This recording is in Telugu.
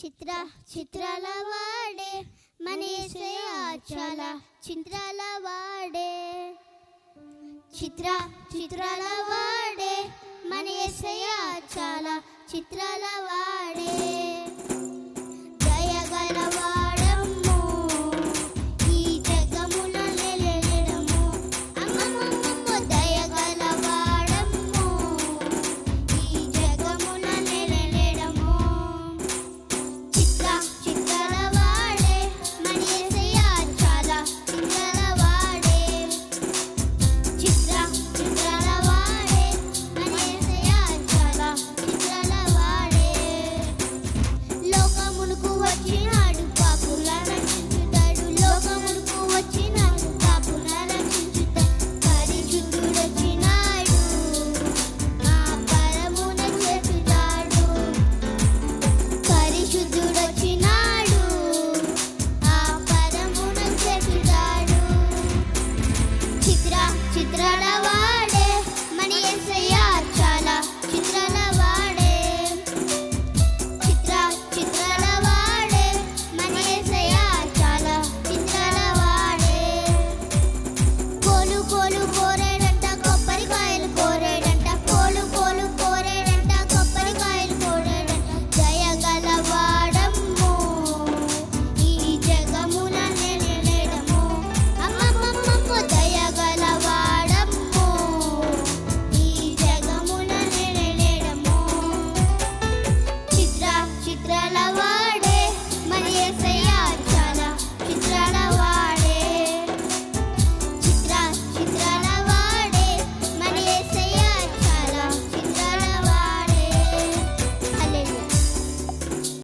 చిత్ర చిత్రాల వాడే మనసే ఆచాల చిత్రాల వాడే. చిత్ర చిత్రాల వాడే మనసే ఆచాల చిత్రాల వాడే ಚಿತ್ರಣವ